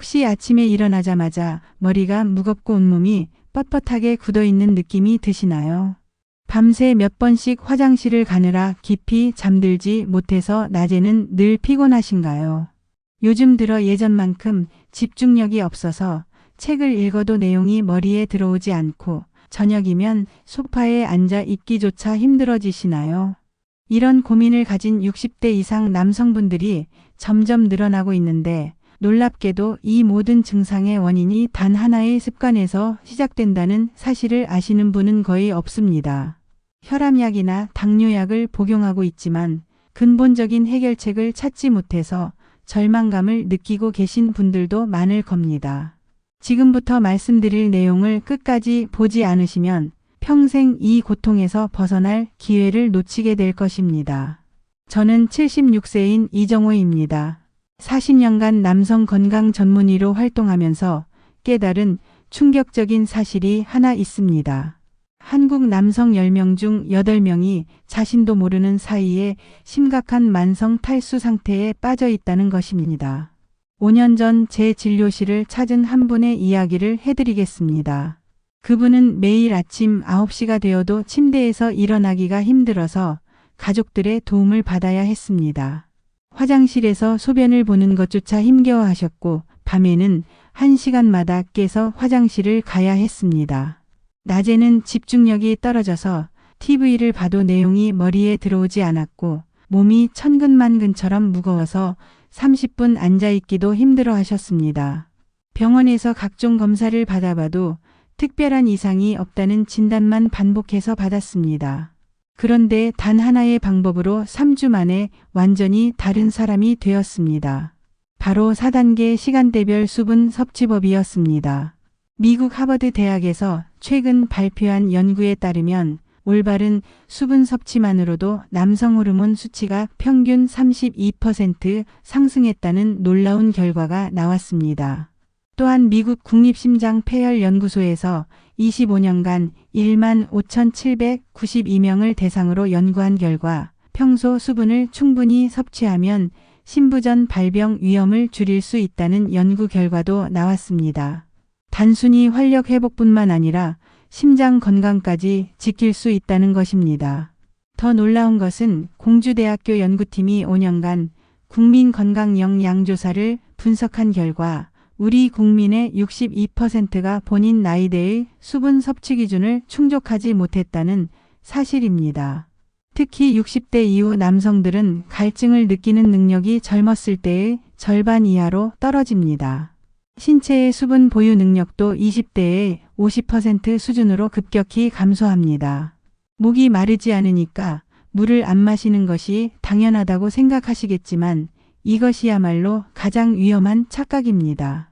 혹시 아침에 일어나자마자 머리가 무겁고 온몸이 뻣뻣하게 굳어 있는 느낌이 드시나요? 밤새 몇 번씩 화장실을 가느라 깊이 잠들지 못해서 낮에는 늘 피곤하신가요? 요즘 들어 예전만큼 집중력이 없어서 책을 읽어도 내용이 머리에 들어오지 않고 저녁이면 소파에 앉아 있기조차 힘들어지시나요? 이런 고민을 가진 60대 이상 남성분들이 점점 늘어나고 있는데 놀랍게도 이 모든 증상의 원인이 단 하나의 습관에서 시작된다는 사실을 아시는 분은 거의 없습니다. 혈압약이나 당뇨약을 복용하고 있지만 근본적인 해결책을 찾지 못해서 절망감을 느끼고 계신 분들도 많을 겁니다. 지금부터 말씀드릴 내용을 끝까지 보지 않으시면 평생 이 고통에서 벗어날 기회를 놓치게 될 것입니다. 저는 76세인 이정호입니다. 40년간 남성 건강 전문의로 활동하면서 깨달은 충격적인 사실이 하나 있습니다. 한국 남성 10명 중 8명이 자신도 모르는 사이에 심각한 만성 탈수 상태에 빠져 있다는 것입니다. 5년 전 제 진료실을 찾은 한 분의 이야기를 해드리겠습니다. 그분은 매일 아침 9시가 되어도 침대에서 일어나기가 힘들어서 가족들의 도움을 받아야 했습니다. 화장실에서 소변을 보는 것조차 힘겨워 하셨고 밤에는 1시간마다 깨서 화장실을 가야 했습니다. 낮에는 집중력이 떨어져서 TV를 봐도 내용이 머리에 들어오지 않았고 몸이 천근만근처럼 무거워서 30분 앉아있기도 힘들어 하셨습니다. 병원에서 각종 검사를 받아봐도 특별한 이상이 없다는 진단만 반복해서 받았습니다. 그런데 단 하나의 방법으로 3주 만에 완전히 다른 사람이 되었습니다. 바로 4단계 시간대별 수분 섭취법이었습니다. 미국 하버드 대학에서 최근 발표한 연구에 따르면 올바른 수분 섭취만으로도 남성 호르몬 수치가 평균 32% 상승했다는 놀라운 결과가 나왔습니다. 또한 미국 국립심장폐혈연구소에서 25년간 1만 5,792명을 대상으로 연구한 결과 평소 수분을 충분히 섭취하면 신부전 발병 위험을 줄일 수 있다는 연구 결과도 나왔습니다. 단순히 활력 회복뿐만 아니라 심장 건강까지 지킬 수 있다는 것입니다. 더 놀라운 것은 공주대학교 연구팀이 5년간 국민 건강 영양조사를 분석한 결과 우리 국민의 62%가 본인 나이대의 수분 섭취 기준을 충족하지 못했다는 사실입니다. 특히 60대 이후 남성들은 갈증을 느끼는 능력이 젊었을 때의 절반 이하로 떨어집니다. 신체의 수분 보유 능력도 20대의 50% 수준으로 급격히 감소합니다. 목이 마르지 않으니까 물을 안 마시는 것이 당연하다고 생각하시겠지만 이것이야말로 가장 위험한 착각입니다.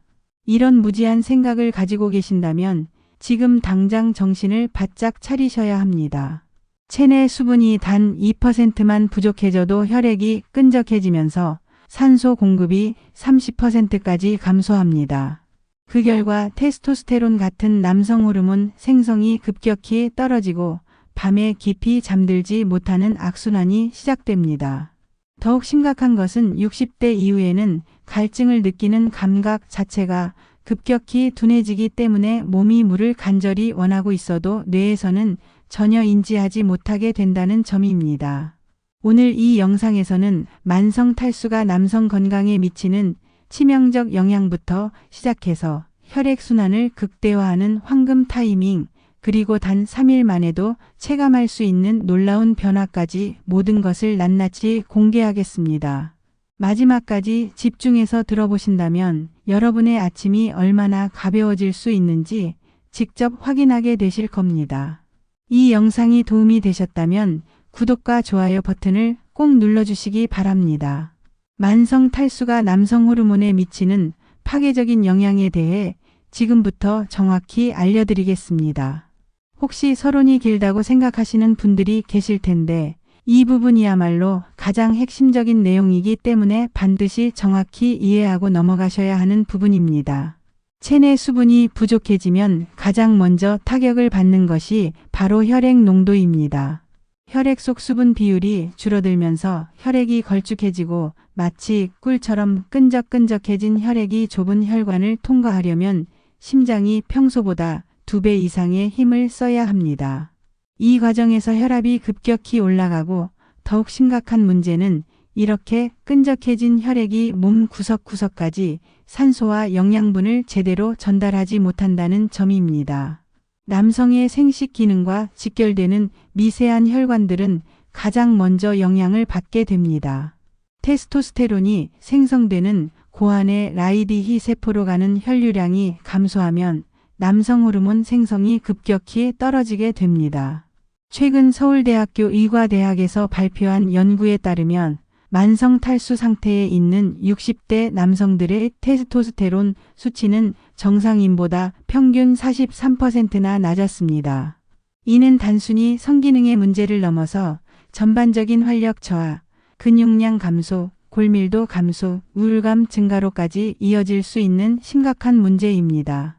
이런 무지한 생각을 가지고 계신다면 지금 당장 정신을 바짝 차리셔야 합니다. 체내 수분이 단 2%만 부족해져도 혈액이 끈적해지면서 산소 공급이 30%까지 감소합니다. 그 결과 테스토스테론 같은 남성 호르몬 생성이 급격히 떨어지고 밤에 깊이 잠들지 못하는 악순환이 시작됩니다. 더욱 심각한 것은 60대 이후에는 갈증을 느끼는 감각 자체가 급격히 둔해지기 때문에 몸이 물을 간절히 원하고 있어도 뇌에서는 전혀 인지하지 못하게 된다는 점입니다. 오늘 이 영상에서는 만성 탈수가 남성 건강에 미치는 치명적 영향부터 시작해서 혈액순환을 극대화하는 황금 타이밍, 그리고 단 3일 만에도 체감할 수 있는 놀라운 변화까지 모든 것을 낱낱이 공개하겠습니다. 마지막까지 집중해서 들어보신다면 여러분의 아침이 얼마나 가벼워질 수 있는지 직접 확인하게 되실 겁니다. 이 영상이 도움이 되셨다면 구독과 좋아요 버튼을 꼭 눌러주시기 바랍니다. 만성 탈수가 남성 호르몬에 미치는 파괴적인 영향에 대해 지금부터 정확히 알려드리겠습니다. 혹시 서론이 길다고 생각하시는 분들이 계실 텐데 이 부분이야말로 가장 핵심적인 내용이기 때문에 반드시 정확히 이해하고 넘어가셔야 하는 부분입니다. 체내 수분이 부족해지면 가장 먼저 타격을 받는 것이 바로 혈액 농도입니다. 혈액 속 수분 비율이 줄어들면서 혈액이 걸쭉해지고 마치 꿀처럼 끈적끈적해진 혈액이 좁은 혈관을 통과하려면 심장이 평소보다 두 배 이상의 힘을 써야 합니다. 이 과정에서 혈압이 급격히 올라가고 더욱 심각한 문제는 이렇게 끈적해진 혈액이 몸 구석구석까지 산소와 영양분을 제대로 전달하지 못한다는 점입니다. 남성의 생식 기능과 직결되는 미세한 혈관들은 가장 먼저 영향을 받게 됩니다. 테스토스테론이 생성되는 고환의 라이디히 세포로 가는 혈류량이 감소하면 남성 호르몬 생성이 급격히 떨어지게 됩니다. 최근 서울대학교 의과대학에서 발표한 연구에 따르면 만성 탈수 상태에 있는 60대 남성들의 테스토스테론 수치는 정상인보다 평균 43%나 낮았습니다. 이는 단순히 성기능의 문제를 넘어서 전반적인 활력 저하, 근육량 감소, 골밀도 감소, 우울감 증가로까지 이어질 수 있는 심각한 문제입니다.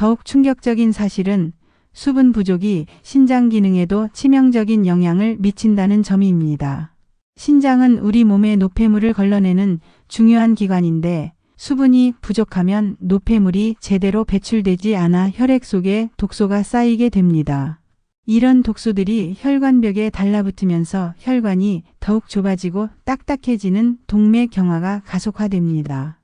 더욱 충격적인 사실은 수분 부족이 신장 기능에도 치명적인 영향을 미친다는 점입니다. 신장은 우리 몸의 노폐물을 걸러내는 중요한 기관인데 수분이 부족하면 노폐물이 제대로 배출되지 않아 혈액 속에 독소가 쌓이게 됩니다. 이런 독소들이 혈관벽에 달라붙으면서 혈관이 더욱 좁아지고 딱딱해지는 동맥 경화가 가속화됩니다.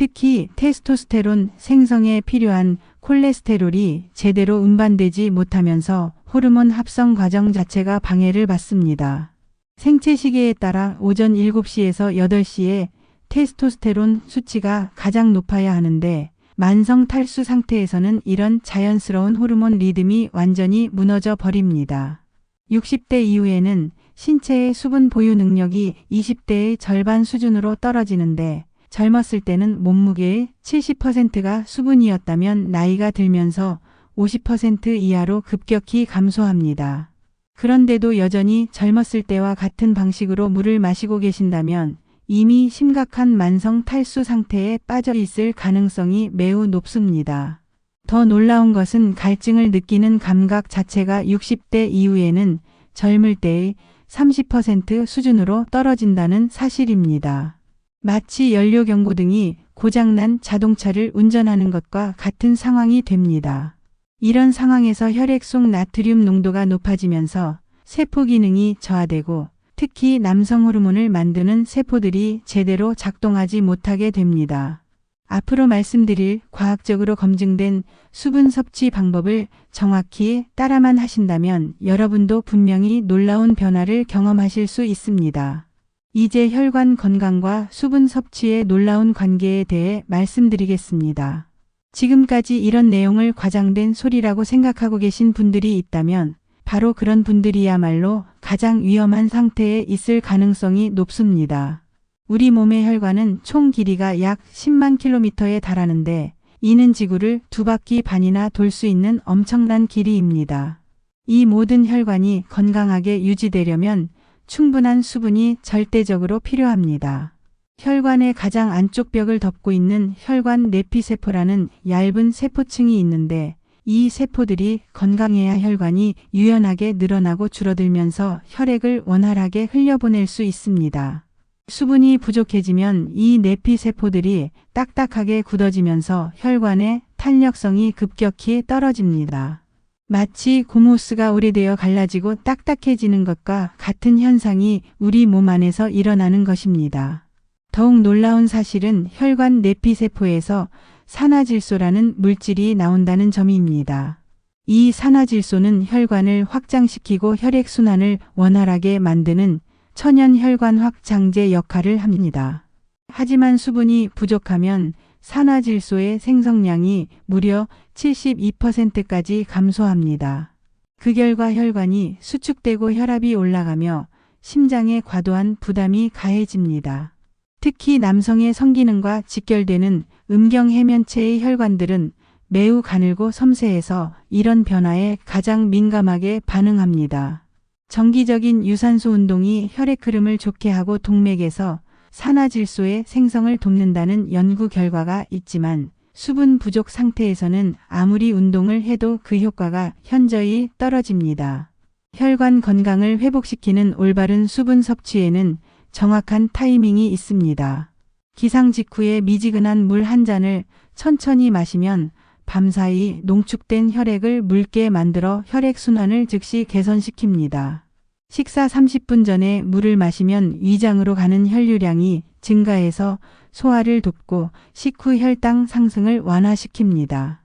특히 테스토스테론 생성에 필요한 콜레스테롤이 제대로 운반되지 못하면서 호르몬 합성 과정 자체가 방해를 받습니다. 생체 시계에 따라 오전 7시에서 8시에 테스토스테론 수치가 가장 높아야 하는데 만성 탈수 상태에서는 이런 자연스러운 호르몬 리듬이 완전히 무너져 버립니다. 60대 이후에는 신체의 수분 보유 능력이 20대의 절반 수준으로 떨어지는데 젊었을 때는 몸무게의 70%가 수분이었다면 나이가 들면서 50% 이하로 급격히 감소합니다. 그런데도 여전히 젊었을 때와 같은 방식으로 물을 마시고 계신다면 이미 심각한 만성 탈수 상태에 빠져 있을 가능성이 매우 높습니다. 더 놀라운 것은 갈증을 느끼는 감각 자체가 60대 이후에는 젊을 때의 30% 수준으로 떨어진다는 사실입니다. 마치 연료 경고등이 고장난 자동차를 운전하는 것과 같은 상황이 됩니다. 이런 상황에서 혈액 속 나트륨 농도가 높아지면서 세포 기능이 저하되고 특히 남성 호르몬을 만드는 세포들이 제대로 작동하지 못하게 됩니다. 앞으로 말씀드릴 과학적으로 검증된 수분 섭취 방법을 정확히 따라만 하신다면 여러분도 분명히 놀라운 변화를 경험하실 수 있습니다. 이제 혈관 건강과 수분 섭취의 놀라운 관계에 대해 말씀드리겠습니다. 지금까지 이런 내용을 과장된 소리라고 생각하고 계신 분들이 있다면 바로 그런 분들이야말로 가장 위험한 상태에 있을 가능성이 높습니다. 우리 몸의 혈관은 총 길이가 약 10만 킬로미터에 달하는데 이는 지구를 두 바퀴 반이나 돌 수 있는 엄청난 길이입니다. 이 모든 혈관이 건강하게 유지되려면 충분한 수분이 절대적으로 필요합니다. 혈관의 가장 안쪽 벽을 덮고 있는 혈관 내피세포라는 얇은 세포층이 있는데 이 세포들이 건강해야 혈관이 유연하게 늘어나고 줄어들면서 혈액을 원활하게 흘려보낼 수 있습니다. 수분이 부족해지면 이 내피 세포들이 딱딱하게 굳어지면서 혈관의 탄력성이 급격히 떨어집니다. 마치 고무스가 오래되어 갈라지고 딱딱해지는 것과 같은 현상이 우리 몸 안에서 일어나는 것입니다. 더욱 놀라운 사실은 혈관 내피세포에서 산화질소라는 물질이 나온다는 점입니다. 이 산화질소는 혈관을 확장시키고 혈액순환을 원활하게 만드는 천연 혈관 확장제 역할을 합니다. 하지만 수분이 부족하면 산화질소의 생성량이 무려 72%까지 감소합니다. 그 결과 혈관이 수축되고 혈압이 올라가며 심장에 과도한 부담이 가해집니다. 특히 남성의 성기능과 직결되는 음경 해면체의 혈관들은 매우 가늘고 섬세해서 이런 변화에 가장 민감하게 반응합니다. 정기적인 유산소 운동이 혈액 흐름을 좋게 하고 동맥에서 산화질소의 생성을 돕는다는 연구 결과가 있지만 수분 부족 상태에서는 아무리 운동을 해도 그 효과가 현저히 떨어집니다. 혈관 건강을 회복시키는 올바른 수분 섭취에는 정확한 타이밍이 있습니다. 기상 직후에 미지근한 물 한 잔을 천천히 마시면 밤사이 농축된 혈액을 묽게 만들어 혈액순환을 즉시 개선시킵니다. 식사 30분 전에 물을 마시면 위장으로 가는 혈류량이 증가해서 소화를 돕고 식후 혈당 상승을 완화시킵니다.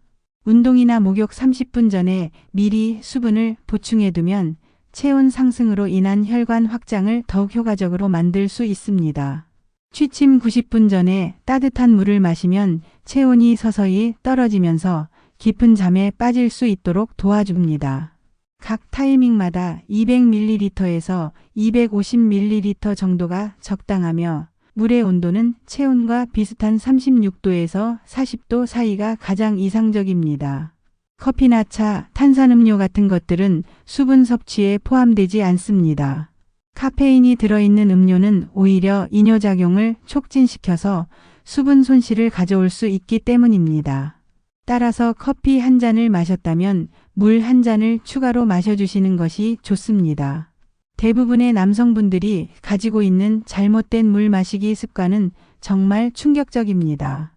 운동이나 목욕 30분 전에 미리 수분을 보충해두면 체온 상승으로 인한 혈관 확장을 더욱 효과적으로 만들 수 있습니다. 취침 90분 전에 따뜻한 물을 마시면 체온이 서서히 떨어지면서 깊은 잠에 빠질 수 있도록 도와줍니다. 각 타이밍마다 200ml에서 250ml 정도가 적당하며 물의 온도는 체온과 비슷한 36도에서 40도 사이가 가장 이상적입니다. 커피나 차, 탄산음료 같은 것들은 수분 섭취에 포함되지 않습니다. 카페인이 들어있는 음료는 오히려 이뇨작용을 촉진시켜서 수분 손실을 가져올 수 있기 때문입니다. 따라서 커피 한 잔을 마셨다면 물 한 잔을 추가로 마셔주시는 것이 좋습니다. 대부분의 남성분들이 가지고 있는 잘못된 물 마시기 습관은 정말 충격적입니다.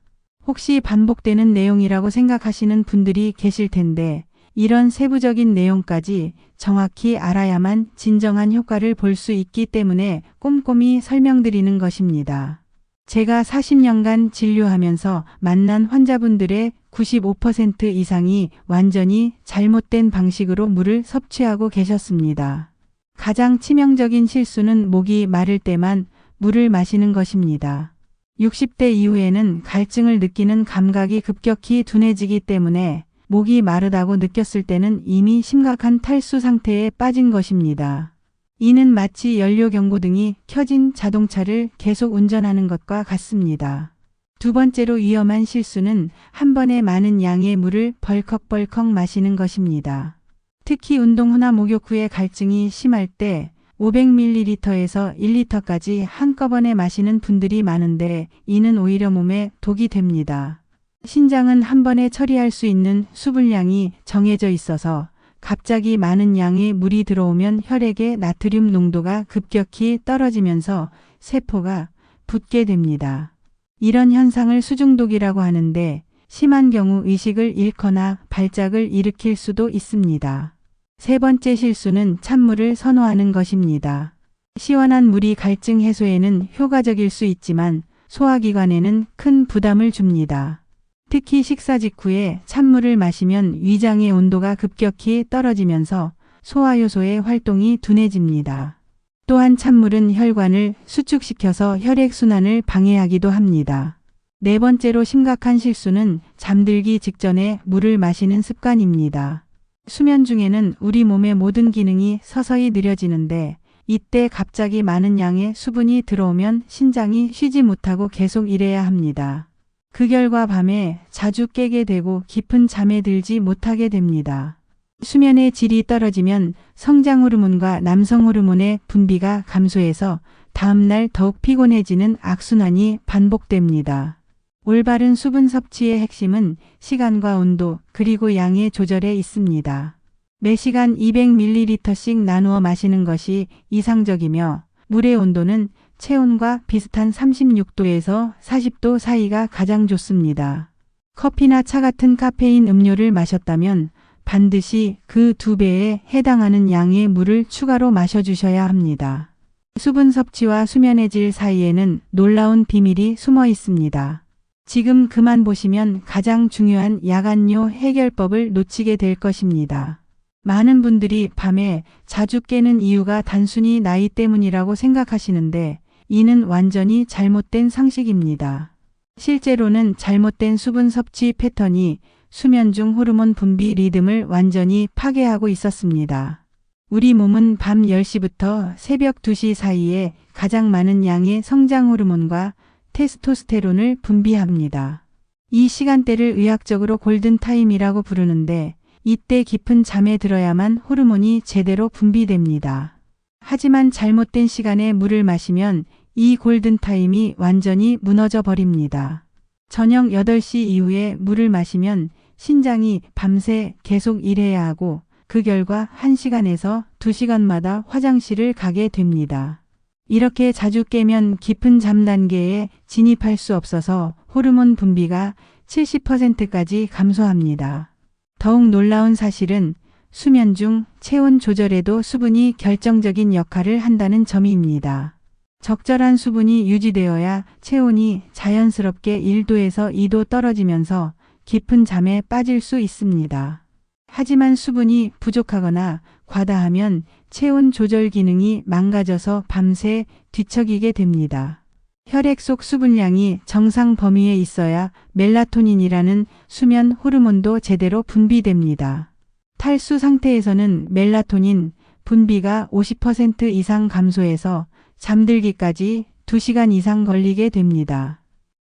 혹시 반복되는 내용이라고 생각하시는 분들이 계실 텐데 이런 세부적인 내용까지 정확히 알아야만 진정한 효과를 볼 수 있기 때문에 꼼꼼히 설명드리는 것입니다. 제가 40년간 진료하면서 만난 환자분들의 95% 이상이 완전히 잘못된 방식으로 물을 섭취하고 계셨습니다. 가장 치명적인 실수는 목이 마를 때만 물을 마시는 것입니다. 60대 이후에는 갈증을 느끼는 감각이 급격히 둔해지기 때문에 목이 마르다고 느꼈을 때는 이미 심각한 탈수 상태에 빠진 것입니다. 이는 마치 연료 경고등이 켜진 자동차를 계속 운전하는 것과 같습니다. 두 번째로 위험한 실수는 한 번에 많은 양의 물을 벌컥벌컥 마시는 것입니다. 특히 운동 후나 목욕 후에 갈증이 심할 때 500ml에서 1리터까지 한꺼번에 마시는 분들이 많은데 이는 오히려 몸에 독이 됩니다. 신장은 한 번에 처리할 수 있는 수분량이 정해져 있어서 갑자기 많은 양의 물이 들어오면 혈액의 나트륨 농도가 급격히 떨어지면서 세포가 붓게 됩니다. 이런 현상을 수중독이라고 하는데 심한 경우 의식을 잃거나 발작을 일으킬 수도 있습니다. 세 번째 실수는 찬물을 선호하는 것입니다. 시원한 물이 갈증 해소에는 효과적일 수 있지만 소화기관에는 큰 부담을 줍니다. 특히 식사 직후에 찬물을 마시면 위장의 온도가 급격히 떨어지면서 소화효소의 활동이 둔해집니다. 또한 찬물은 혈관을 수축시켜서 혈액순환을 방해하기도 합니다. 네 번째로 심각한 실수는 잠들기 직전에 물을 마시는 습관입니다. 수면 중에는 우리 몸의 모든 기능이 서서히 느려지는데 이때 갑자기 많은 양의 수분이 들어오면 신장이 쉬지 못하고 계속 일해야 합니다. 그 결과 밤에 자주 깨게 되고 깊은 잠에 들지 못하게 됩니다. 수면의 질이 떨어지면 성장 호르몬과 남성 호르몬의 분비가 감소해서 다음날 더욱 피곤해지는 악순환이 반복됩니다. 올바른 수분 섭취의 핵심은 시간과 온도 그리고 양의 조절에 있습니다. 매시간 200ml씩 나누어 마시는 것이 이상적이며 물의 온도는 체온과 비슷한 36도에서 40도 사이가 가장 좋습니다. 커피나 차 같은 카페인 음료를 마셨다면 반드시 그 두 배에 해당하는 양의 물을 추가로 마셔주셔야 합니다. 수분 섭취와 수면의 질 사이에는 놀라운 비밀이 숨어 있습니다. 지금 그만 보시면 가장 중요한 야간요 해결법을 놓치게 될 것입니다. 많은 분들이 밤에 자주 깨는 이유가 단순히 나이 때문이라고 생각하시는데 이는 완전히 잘못된 상식입니다. 실제로는 잘못된 수분 섭취 패턴이 수면 중 호르몬 분비 리듬을 완전히 파괴하고 있었습니다. 우리 몸은 밤 10시부터 새벽 2시 사이에 가장 많은 양의 성장 호르몬과 테스토스테론을 분비합니다. 이 시간대를 의학적으로 골든타임이라고 부르는데 이때 깊은 잠에 들어야만 호르몬이 제대로 분비됩니다. 하지만 잘못된 시간에 물을 마시면 이 골든타임이 완전히 무너져 버립니다. 저녁 8시 이후에 물을 마시면 신장이 밤새 계속 일해야 하고 그 결과 1시간에서 2시간마다 화장실을 가게 됩니다. 이렇게 자주 깨면 깊은 잠 단계에 진입할 수 없어서 호르몬 분비가 70%까지 감소합니다. 더욱 놀라운 사실은 수면 중 체온 조절에도 수분이 결정적인 역할을 한다는 점입니다. 적절한 수분이 유지되어야 체온이 자연스럽게 1도에서 2도 떨어지면서 깊은 잠에 빠질 수 있습니다. 하지만 수분이 부족하거나 과다하면 체온 조절 기능이 망가져서 밤새 뒤척이게 됩니다. 혈액 속 수분량이 정상 범위에 있어야 멜라토닌이라는 수면 호르몬도 제대로 분비됩니다. 탈수 상태에서는 멜라토닌 분비가 50% 이상 감소해서 잠들기까지 2시간 이상 걸리게 됩니다.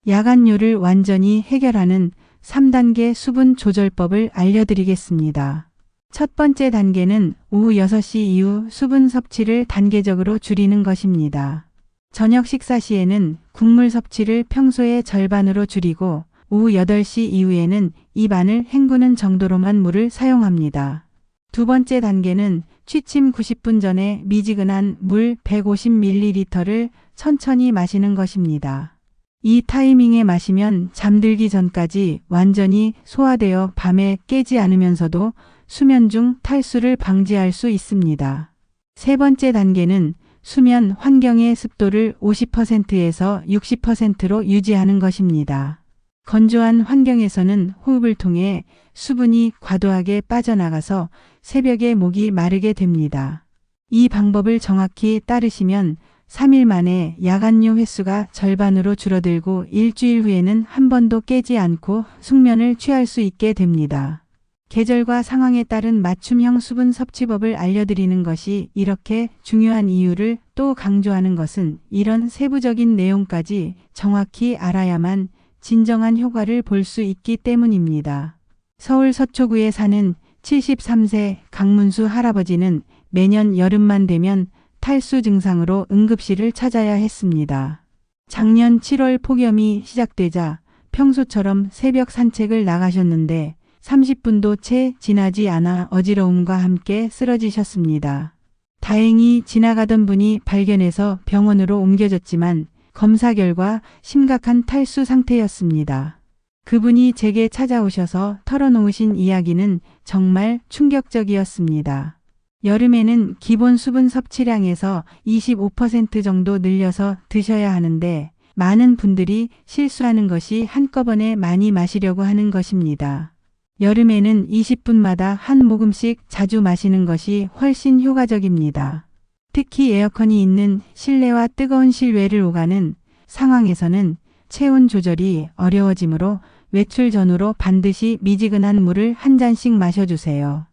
야간요를 완전히 해결하는 3단계 수분 조절법을 알려드리겠습니다. 첫 번째 단계는 오후 6시 이후 수분 섭취를 단계적으로 줄이는 것입니다. 저녁 식사 시에는 국물 섭취를 평소의 절반으로 줄이고 오후 8시 이후에는 입안을 헹구는 정도로만 물을 사용합니다. 두 번째 단계는 취침 90분 전에 미지근한 물 150ml를 천천히 마시는 것입니다. 이 타이밍에 마시면 잠들기 전까지 완전히 소화되어 밤에 깨지 않으면서도 수면 중 탈수를 방지할 수 있습니다. 세 번째 단계는 수면 환경의 습도를 50%에서 60%로 유지하는 것입니다. 건조한 환경에서는 호흡을 통해 수분이 과도하게 빠져나가서 새벽에 목이 마르게 됩니다. 이 방법을 정확히 따르시면 3일 만에 야간요 횟수가 절반으로 줄어들고 일주일 후에는 한 번도 깨지 않고 숙면을 취할 수 있게 됩니다. 계절과 상황에 따른 맞춤형 수분 섭취법을 알려드리는 것이 이렇게 중요한 이유를 또 강조하는 것은 이런 세부적인 내용까지 정확히 알아야만 진정한 효과를 볼 수 있기 때문입니다. 서울 서초구에 사는 73세 강문수 할아버지는 매년 여름만 되면 탈수 증상으로 응급실을 찾아야 했습니다. 작년 7월 폭염이 시작되자 평소처럼 새벽 산책을 나가셨는데 30분도 채 지나지 않아 어지러움과 함께 쓰러지셨습니다. 다행히 지나가던 분이 발견해서 병원으로 옮겨졌지만 검사 결과 심각한 탈수 상태였습니다. 그분이 제게 찾아오셔서 털어놓으신 이야기는 정말 충격적이었습니다. 여름에는 기본 수분 섭취량에서 25% 정도 늘려서 드셔야 하는데 많은 분들이 실수하는 것이 한꺼번에 많이 마시려고 하는 것입니다. 여름에는 20분마다 한 모금씩 자주 마시는 것이 훨씬 효과적입니다. 특히 에어컨이 있는 실내와 뜨거운 실외를 오가는 상황에서는 체온 조절이 어려워지므로 외출 전후로 반드시 미지근한 물을 한 잔씩 마셔주세요.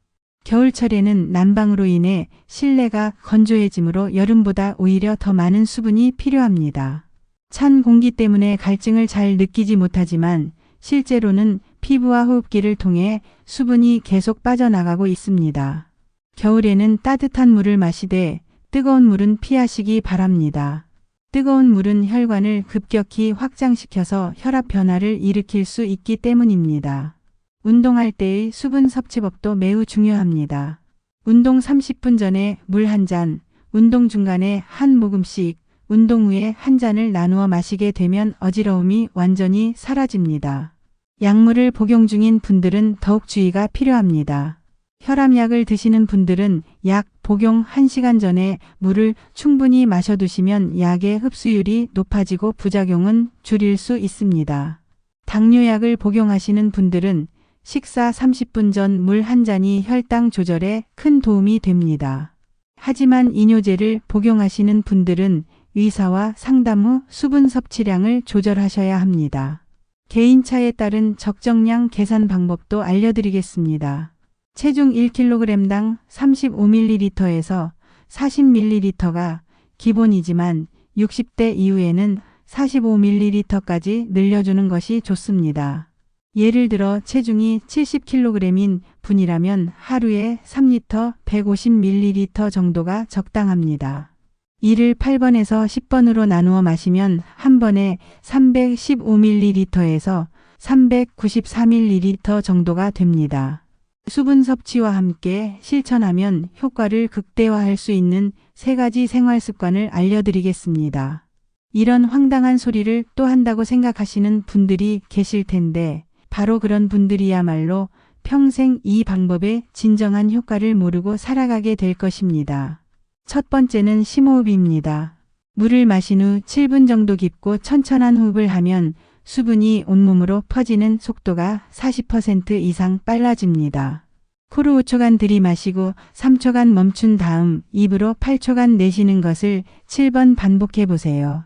겨울철에는 난방으로 인해 실내가 건조해지므로 여름보다 오히려 더 많은 수분이 필요합니다. 찬 공기 때문에 갈증을 잘 느끼지 못하지만 실제로는 피부와 호흡기를 통해 수분이 계속 빠져나가고 있습니다. 겨울에는 따뜻한 물을 마시되 뜨거운 물은 피하시기 바랍니다. 뜨거운 물은 혈관을 급격히 확장시켜서 혈압 변화를 일으킬 수 있기 때문입니다. 운동할 때의 수분 섭취법도 매우 중요합니다. 운동 30분 전에 물 한 잔, 운동 중간에 한 모금씩, 운동 후에 한 잔을 나누어 마시게 되면 어지러움이 완전히 사라집니다. 약물을 복용 중인 분들은 더욱 주의가 필요합니다. 혈압약을 드시는 분들은 약 복용 1시간 전에 물을 충분히 마셔두시면 약의 흡수율이 높아지고 부작용은 줄일 수 있습니다. 당뇨약을 복용하시는 분들은 식사 30분 전 물 한 잔이 혈당 조절에 큰 도움이 됩니다. 하지만 이뇨제를 복용하시는 분들은 의사와 상담 후 수분 섭취량을 조절하셔야 합니다. 개인차에 따른 적정량 계산 방법도 알려드리겠습니다. 체중 1kg당 35ml에서 40ml가 기본이지만 60대 이후에는 45ml까지 늘려주는 것이 좋습니다. 예를 들어 체중이 70kg인 분이라면 하루에 3리터 150ml 정도가 적당합니다. 이를 8번에서 10번으로 나누어 마시면 한 번에 315ml에서 394ml 정도가 됩니다. 수분 섭취와 함께 실천하면 효과를 극대화할 수 있는 세 가지 생활 습관을 알려드리겠습니다. 이런 황당한 소리를 또 한다고 생각하시는 분들이 계실 텐데, 바로 그런 분들이야말로 평생 이 방법의 진정한 효과를 모르고 살아가게 될 것입니다. 첫 번째는 심호흡입니다. 물을 마신 후 7분 정도 깊고 천천한 호흡을 하면 수분이 온몸으로 퍼지는 속도가 40% 이상 빨라집니다. 코로 5초간 들이마시고 3초간 멈춘 다음 입으로 8초간 내쉬는 것을 7번 반복해 보세요.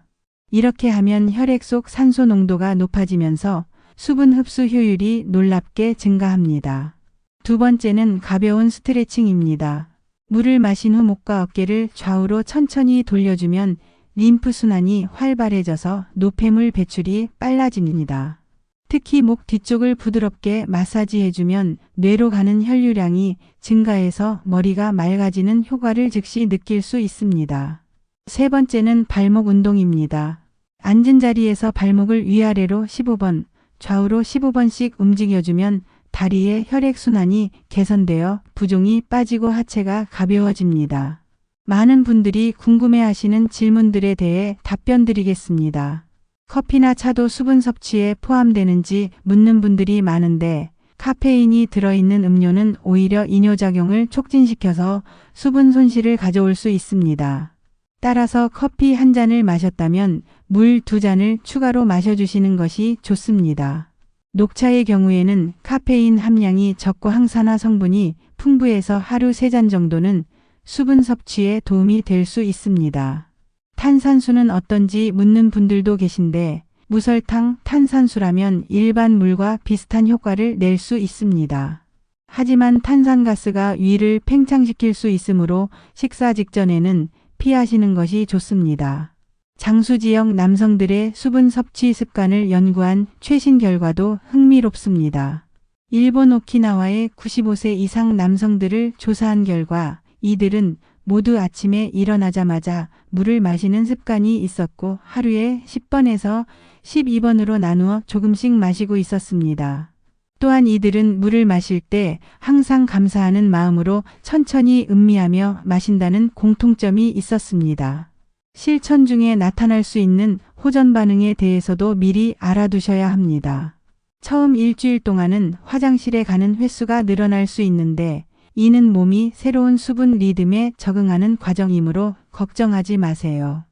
이렇게 하면 혈액 속 산소 농도가 높아지면서 수분 흡수 효율이 놀랍게 증가합니다. 두 번째는 가벼운 스트레칭입니다. 물을 마신 후 목과 어깨를 좌우로 천천히 돌려주면 림프 순환이 활발해져서 노폐물 배출이 빨라집니다. 특히 목 뒤쪽을 부드럽게 마사지해주면 뇌로 가는 혈류량이 증가해서 머리가 맑아지는 효과를 즉시 느낄 수 있습니다. 세 번째는 발목 운동입니다. 앉은 자리에서 발목을 위아래로 15번, 좌우로 15번씩 움직여주면 다리의 혈액순환이 개선되어 부종이 빠지고 하체가 가벼워집니다. 많은 분들이 궁금해 하시는 질문들에 대해 답변 드리겠습니다. 커피나 차도 수분 섭취에 포함되는지 묻는 분들이 많은데 카페인이 들어있는 음료는 오히려 이뇨작용을 촉진시켜서 수분 손실을 가져올 수 있습니다. 따라서 커피 한 잔을 마셨다면 물 두 잔을 추가로 마셔주시는 것이 좋습니다. 녹차의 경우에는 카페인 함량이 적고 항산화 성분이 풍부해서 하루 세 잔 정도는 수분 섭취에 도움이 될 수 있습니다. 탄산수는 어떤지 묻는 분들도 계신데 무설탕 탄산수라면 일반 물과 비슷한 효과를 낼 수 있습니다. 하지만 탄산가스가 위를 팽창시킬 수 있으므로 식사 직전에는 피하시는 것이 좋습니다. 장수 지역 남성들의 수분 섭취 습관을 연구한 최신 결과도 흥미롭습니다. 일본 오키나와의 95세 이상 남성들을 조사한 결과 이들은 모두 아침에 일어나자마자 물을 마시는 습관이 있었고 하루에 10번에서 12번으로 나누어 조금씩 마시고 있었습니다. 또한 이들은 물을 마실 때 항상 감사하는 마음으로 천천히 음미하며 마신다는 공통점이 있었습니다. 실천 중에 나타날 수 있는 호전 반응에 대해서도 미리 알아두셔야 합니다. 처음 일주일 동안은 화장실에 가는 횟수가 늘어날 수 있는데 이는 몸이 새로운 수분 리듬에 적응하는 과정이므로 걱정하지 마세요.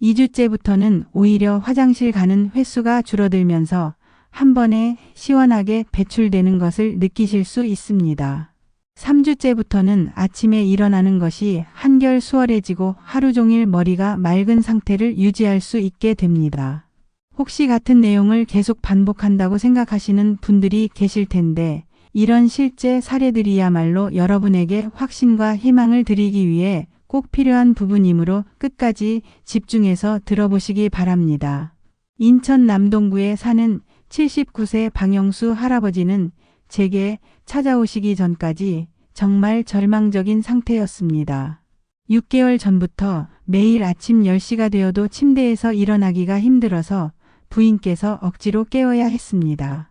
2주째부터는 오히려 화장실 가는 횟수가 줄어들면서 한 번에 시원하게 배출되는 것을 느끼실 수 있습니다. 3주째부터는 아침에 일어나는 것이 한결 수월해지고 하루 종일 머리가 맑은 상태를 유지할 수 있게 됩니다. 혹시 같은 내용을 계속 반복한다고 생각하시는 분들이 계실 텐데 이런 실제 사례들이야말로 여러분에게 확신과 희망을 드리기 위해 꼭 필요한 부분이므로 끝까지 집중해서 들어보시기 바랍니다. 인천 남동구에 사는 79세 방영수 할아버지는 제게 찾아오시기 전까지 정말 절망적인 상태였습니다. 6개월 전부터 매일 아침 10시가 되어도 침대에서 일어나기가 힘들어서 부인께서 억지로 깨워야 했습니다.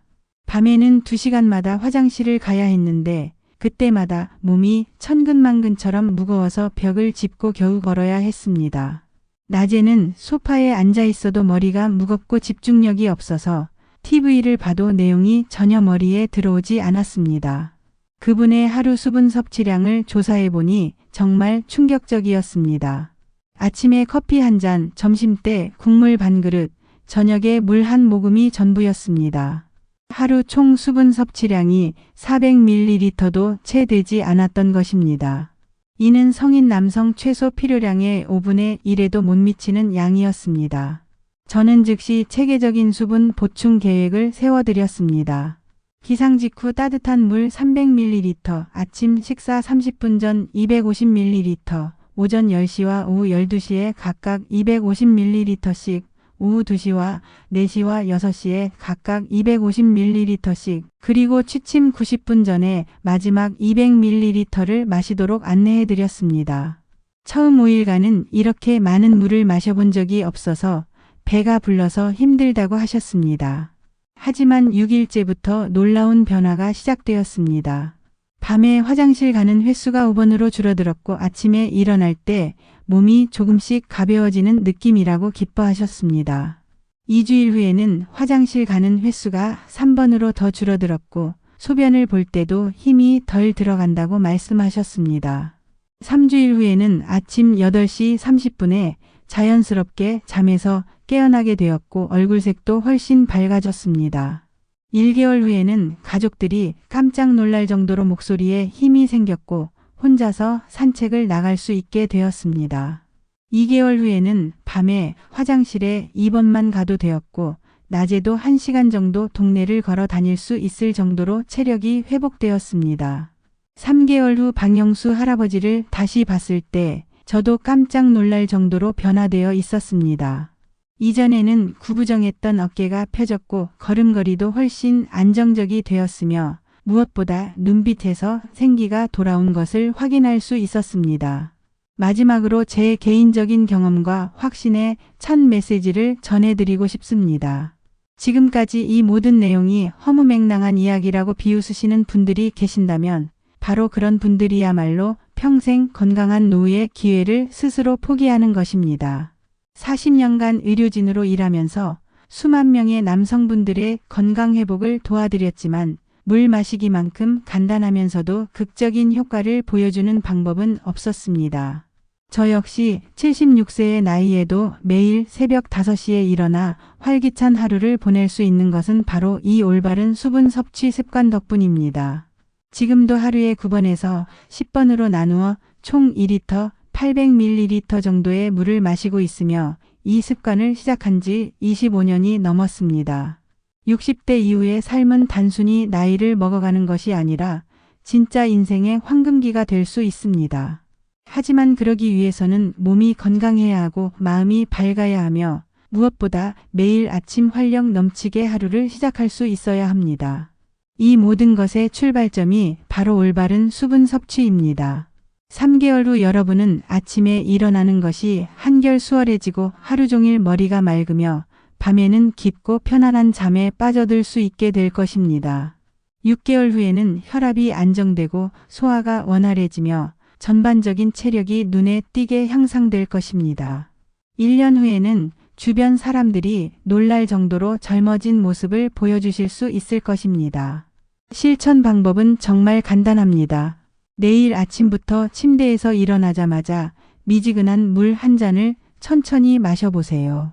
밤에는 2시간마다 화장실을 가야 했는데 그때마다 몸이 천근만근처럼 무거워서 벽을 짚고 겨우 걸어야 했습니다. 낮에는 소파에 앉아 있어도 머리가 무겁고 집중력이 없어서 TV를 봐도 내용이 전혀 머리에 들어오지 않았습니다. 그분의 하루 수분 섭취량을 조사해 보니 정말 충격적이었습니다. 아침에 커피 한 잔, 점심 때 국물 반 그릇, 저녁에 물 한 모금이 전부였습니다. 하루 총 수분 섭취량이 400ml도 채 되지 않았던 것입니다. 이는 성인 남성 최소 필요량의 5분의 1에도 못 미치는 양이었습니다. 저는 즉시 체계적인 수분 보충 계획을 세워드렸습니다. 기상 직후 따뜻한 물 300ml, 아침 식사 30분 전 250ml, 오전 10시와 오후 12시에 각각 250ml씩, 오후 2시와 4시와 6시에 각각 250ml씩, 그리고 취침 90분 전에 마지막 200ml를 마시도록 안내해 드렸습니다. 처음 5일간은 이렇게 많은 물을 마셔본 적이 없어서 배가 불러서 힘들다고 하셨습니다. 하지만 6일째부터 놀라운 변화가 시작되었습니다. 밤에 화장실 가는 횟수가 5번으로 줄어들었고 아침에 일어날 때 몸이 조금씩 가벼워지는 느낌이라고 기뻐하셨습니다. 2주일 후에는 화장실 가는 횟수가 3번으로 더 줄어들었고 소변을 볼 때도 힘이 덜 들어간다고 말씀하셨습니다. 3주일 후에는 아침 8시 30분에 자연스럽게 잠에서 깨어나게 되었고 얼굴색도 훨씬 밝아졌습니다. 1개월 후에는 가족들이 깜짝 놀랄 정도로 목소리에 힘이 생겼고 혼자서 산책을 나갈 수 있게 되었습니다. 2개월 후에는 밤에 화장실에 2번만 가도 되었고 낮에도 1시간 정도 동네를 걸어 다닐 수 있을 정도로 체력이 회복되었습니다. 3개월 후 박영수 할아버지를 다시 봤을 때 저도 깜짝 놀랄 정도로 변화되어 있었습니다. 이전에는 구부정했던 어깨가 펴졌고 걸음걸이도 훨씬 안정적이 되었으며 무엇보다 눈빛에서 생기가 돌아온 것을 확인할 수 있었습니다. 마지막으로 제 개인적인 경험과 확신의 첫 메시지를 전해드리고 싶습니다. 지금까지 이 모든 내용이 허무맹랑한 이야기라고 비웃으시는 분들이 계신다면 바로 그런 분들이야말로 평생 건강한 노후의 기회를 스스로 포기하는 것입니다. 40년간 의료진으로 일하면서 수만 명의 남성분들의 건강 회복을 도와드렸지만 물 마시기만큼 간단하면서도 극적인 효과를 보여주는 방법은 없었습니다. 저 역시 76세의 나이에도 매일 새벽 5시에 일어나 활기찬 하루를 보낼 수 있는 것은 바로 이 올바른 수분 섭취 습관 덕분입니다. 지금도 하루에 9번에서 10번으로 나누어 총 2리터 800ml 정도의 물을 마시고 있으며 이 습관을 시작한 지 25년이 넘었습니다. 60대 이후의 삶은 단순히 나이를 먹어가는 것이 아니라 진짜 인생의 황금기가 될 수 있습니다. 하지만 그러기 위해서는 몸이 건강해야 하고 마음이 밝아야 하며 무엇보다 매일 아침 활력 넘치게 하루를 시작할 수 있어야 합니다. 이 모든 것의 출발점이 바로 올바른 수분 섭취입니다. 3개월 후 여러분은 아침에 일어나는 것이 한결 수월해지고 하루 종일 머리가 맑으며 밤에는 깊고 편안한 잠에 빠져들 수 있게 될 것입니다. 6개월 후에는 혈압이 안정되고 소화가 원활해지며 전반적인 체력이 눈에 띄게 향상될 것입니다. 1년 후에는 주변 사람들이 놀랄 정도로 젊어진 모습을 보여주실 수 있을 것입니다. 실천 방법은 정말 간단합니다. 내일 아침부터 침대에서 일어나자마자 미지근한 물 한 잔을 천천히 마셔보세요.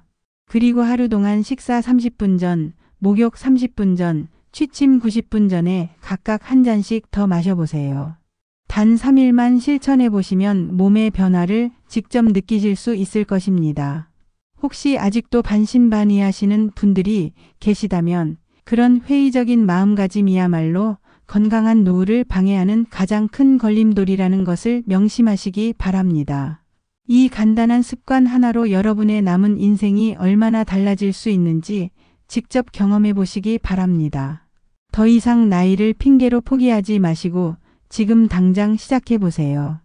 그리고 하루 동안 식사 30분 전, 목욕 30분 전, 취침 90분 전에 각각 한 잔씩 더 마셔보세요. 단 3일만 실천해 보시면 몸의 변화를 직접 느끼실 수 있을 것입니다. 혹시 아직도 반신반의 하시는 분들이 계시다면 그런 회의적인 마음가짐이야말로 건강한 노후를 방해하는 가장 큰 걸림돌이라는 것을 명심하시기 바랍니다. 이 간단한 습관 하나로 여러분의 남은 인생이 얼마나 달라질 수 있는지 직접 경험해 보시기 바랍니다. 더 이상 나이를 핑계로 포기하지 마시고 지금 당장 시작해 보세요.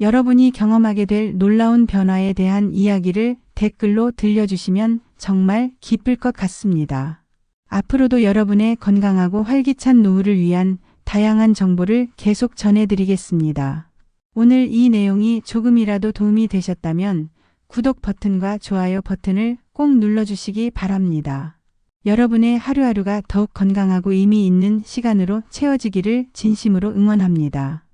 여러분이 경험하게 될 놀라운 변화에 대한 이야기를 댓글로 들려주시면 정말 기쁠 것 같습니다. 앞으로도 여러분의 건강하고 활기찬 노후를 위한 다양한 정보를 계속 전해드리겠습니다. 오늘 이 내용이 조금이라도 도움이 되셨다면 구독 버튼과 좋아요 버튼을 꼭 눌러주시기 바랍니다. 여러분의 하루하루가 더욱 건강하고 의미 있는 시간으로 채워지기를 진심으로 응원합니다.